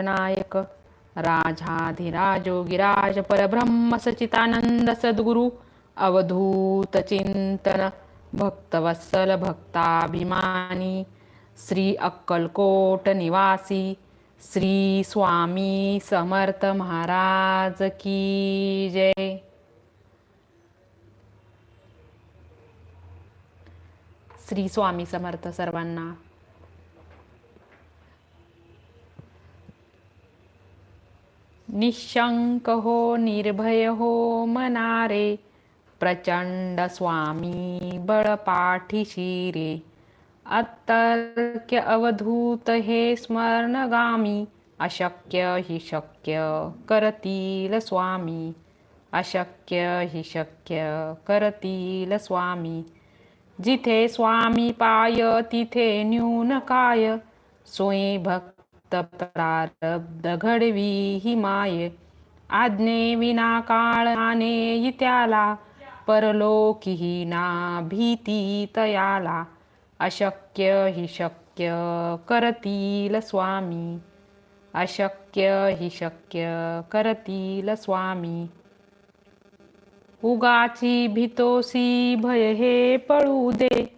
नायक राजाधिराजोगिराज परब्रह्म सचितानंद सद्गुरु अवधूत चिंतन भक्तवत्सल भक्ताभिमानी श्री अक्कलकोट निवासी श्री स्वामी समर्थ महाराज की जय। श्री स्वामी समर्थ सर्वांना निशंक हो निर्भय हो मनारे प्रचंड स्वामी बळपाठीशी रे अतर्क्य अवधूत हे स्मरणगामी अशक्य हि शक्य करतील स्वामी। अशक्य हि शक्य करतील स्वामी। जिथे स्वामी पाय तिथे न्यून काय सोयी भक्त प्रारब्ध घडवी ही माय। आज्ञे विना काळ आणे त्याला परलोकी ना भीती तयाला अशक्य हि शक्य करतील स्वामी। अशक्य हि शक्य करतील स्वामी। उगाची भितोसी भय हे पळू दे।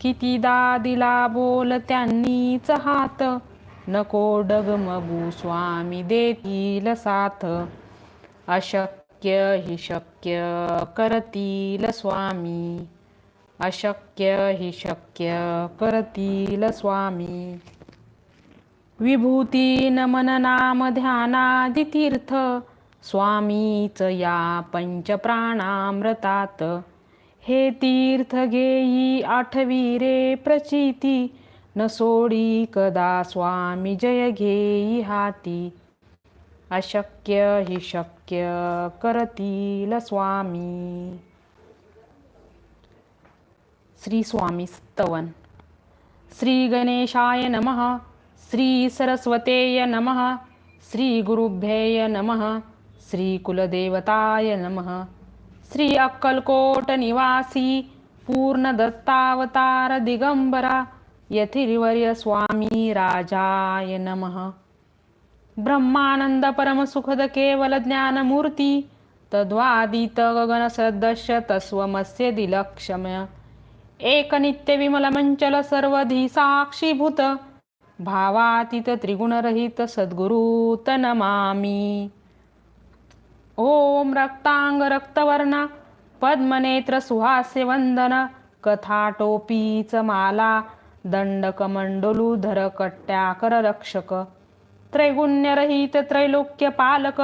कितीदा दिला बोल त्यांनीच हात. नको डगमगू स्वामी देतील साथ. अशक्य हि शक्य करतील स्वामी. अशक्य हि शक्य करतील स्वामी. विभूती नमन नाम ध्यानादि तीर्थ स्वामीच या पंचप्राणामृतात. हे तीर्थ घेई आठवी रे प्रचिती न सोडी कदा स्वामी जय घेई हाती. अशक्य हि शक्य करतील स्वामी. श्री स्वामी स्तवन. श्री गणेशाय नमः. श्री सरस्वतेय नमः. श्री गुरुभ्येय नमः. श्री कुलदेवताय नमः. श्री अक्कलकोट निवासी पूर्ण दत्तावतार दिगंबरा यथिर्वर्य स्वामी राजाय नमः। ब्रह्मानंद परमसुखद केवल ज्ञानमूर्ती तद्वादित गगन तस्वमस्य दिलक्षम्य। एक नित्य विमल मंचल साक्षीभूत भावातीत त्रिगुणरहित सद्गुरु नमामि। ॐ रक्ताङ्गरक्तवर्णा पद्मनेत्रसुहास्यवन्दन कथाटोपीचमाला दण्डकमण्डलूधरकट्याकररक्षक त्रैगुण्यरहितत्रैलोक्यपालक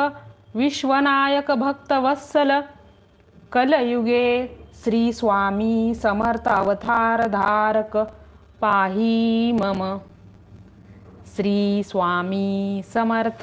विश्वनायकभक्तवत्सल कलयुगे श्रीस्वामी समर्थावतारधारक पाही मम। श्रीस्वामी समर्थ।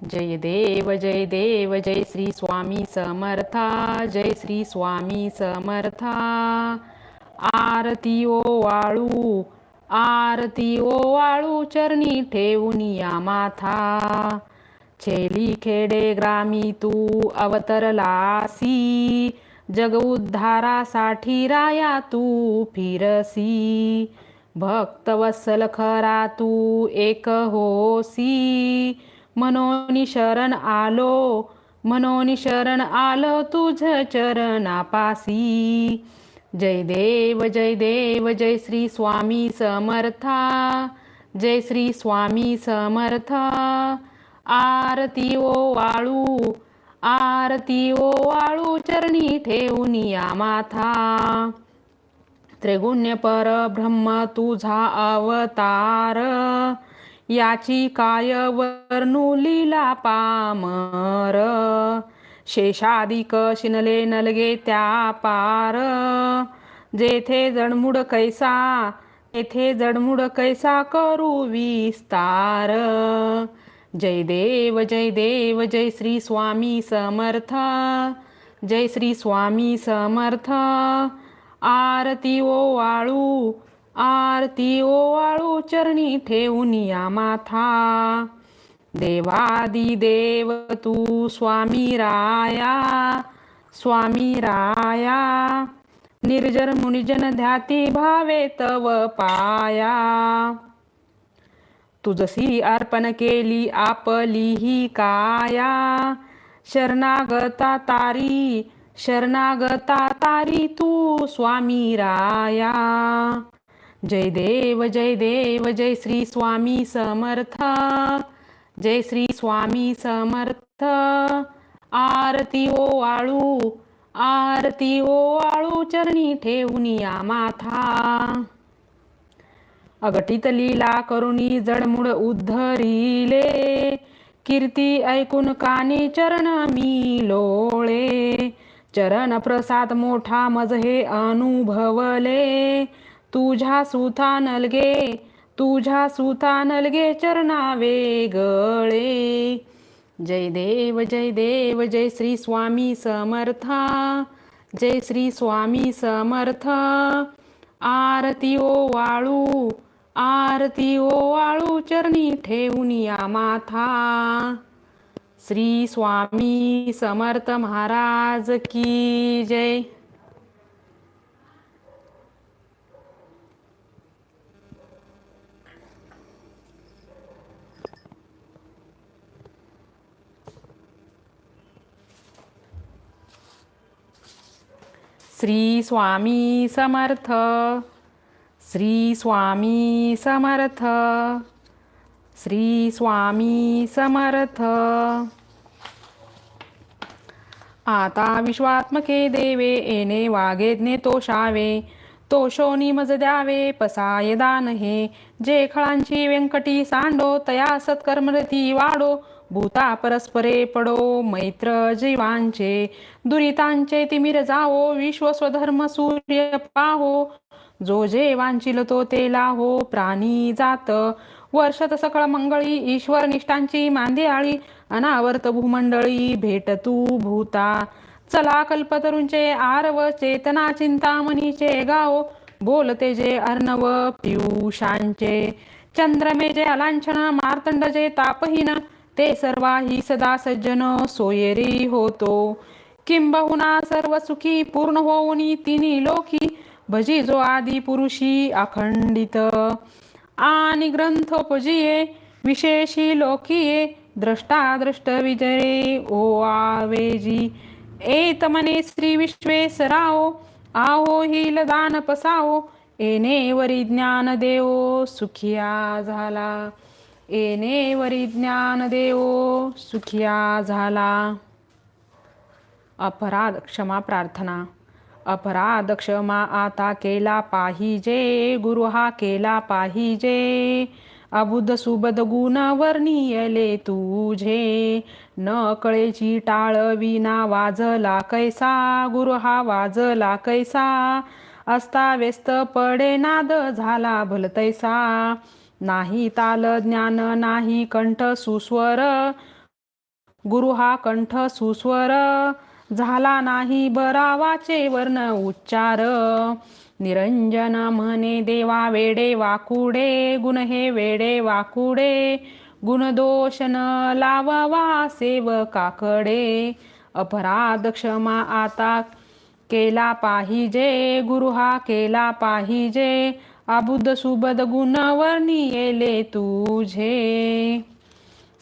जय देव जय देव जय श्री स्वामी समर्था जय श्री स्वामी समर्था। आरती ओ वाळू आरती ओ वाळू चरणी ठेवून या माथा। छेली खेडे ग्रामी तू अवतरलासी जग उद्धारासाठी राया तू फिरसी। भक्तवत्सल खरा तू एक होसी। मनोनी शरण आलो मनोनी शरण आलो तुझ चरणापासी. जय देव जय देव जय श्री स्वामी समर्था. जय श्री स्वामी समर्थ. आरती ओ वाळू आरती ओवाळू चरणी ठेवून या माथा. त्रिगुण्य परब्रह्म तुझा अवतार. याची काय वर्णुलीला पामर? शेषादिक शिनले नलगे त्या पार. जेथे जडमुड कैसा तेथे जडमुड कैसा करू विस्तार. जय देव जय देव जय श्री स्वामी समर्थ. जय श्री स्वामी समर्थ. आरती ओवाळू आरती ओवाळू चरणी ठेवून या माथा. देवादी देव तू स्वामी राया स्वामी राया. निर्जर मुनिजन ध्याती भावे तव पाया. तुझसी अर्पण केली आपली ही काया. शरणागता तारी शरणागता तारी तू स्वामी राया. जय देव जय देव जय श्री स्वामी समर्थ. जय श्री स्वामी समर्थ. आरती ओवाळू आरती ओवाळू चरणी ठेवून या माथा. अगटित लीला करुणी जडमुड उद्धरिले. कीर्ती ऐकून कानी चरण मी लोळे. चरण प्रसाद मोठा मज हे अनुभवले. तुझ्या सुथा नलगे तुझ्या सुथा नलगे चरणा वेगळे जय देव जय देव जय श्री स्वामी समर्था. जय श्री स्वामी समर्थ. आरती ओ वाळू आरती ओ वाळू चरणी ठेवून या माथा. श्री स्वामी समर्थ महाराज की जय. श्री स्वामी समर्थ। श्री स्वामी समर्थ। श्री स्वामी समर्थ। आता विश्वात्मके देवे येणे वागेज्ञे तोषावे तो शोनी मज द्यावे पसाय दान हे. जे खळांची व्यंकटी सांडो तया सत्कर्मरती वाडो. भूता परस्परे पडो मैत्र जीवांचे. दुरितांचे तिमिर जावो विश्व स्वधर्म सूर्य पाहो जो जे वांचिल तो ते लाहो प्राणी जात. वर्षत सकळ मंगळी ईश्वर निष्ठांची मांदियाळी. अनावर्त भूमंडळी भेट तू भूता. चला कल्पतरुंचे आरव चेतना चिंतामणीचे गाव बोलते जे अर्णव पियुषांचे. चंद्रमे जे अलांछन मार्तंड जे तापहीन ते सर्वाही सदा सज्जन सोयरी होतो. किंबहुना सर्व सुखी पूर्ण होऊनी तिन्ही लोकी भजी जो आदी पुरुषी अखंडित. आणि ग्रंथोपजिये विशेषी लोकीये द्रष्टा द्रष्ट विजरे ओ आवेजी. एतमने श्रीविश्वे श्री विश्वेश्वराओ आहो हिल दान पसाओ एने वरी ज्ञान देवो सुखिया झाला. एने वरी ज्ञान देवो सुखिया झाला. अपराध क्षमा प्रार्थना. अपराध क्षमा आता केला पाहिजे गुरु हा केला पाहिजे. अबुध सुबद गुण वर्णियले तुझे. न कळेची टाळ विना वाजला कैसा गुरु हा वाजला कैसा? असता व्यस्त पडे नाद झाला भलतैसा नाही ताल ज्ञान नाही कंठ सुस्वर. गुरु हा कंठ सुस्वर. झाला नाही बरावाचे वर्ण उच्चार. निरंजन म्हणे देवा वेडे वाकुडे गुण हे वेडे वाकुडे. गुणदोष न लाववा सेवकाकडे. अपराध क्षमा आता केला पाहिजे गुरु हा केला पाहिजे. अबुद्ध सुबद गुणवर्णी येले तुझे.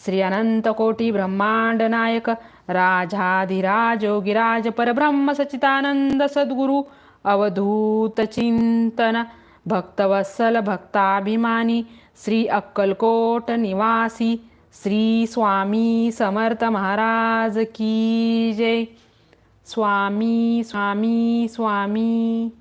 श्री अनंत कोटी ब्रह्मांड नायक राजाधिराज योगिराज परब्रह्म सचितानंद सद्गुरु अवधूत चिंतन भक्तवत्सल भक्ताभिमानी श्री अक्कलकोट निवासी श्री स्वामी समर्थ महाराज की जय। स्वामी स्वामी स्वामी।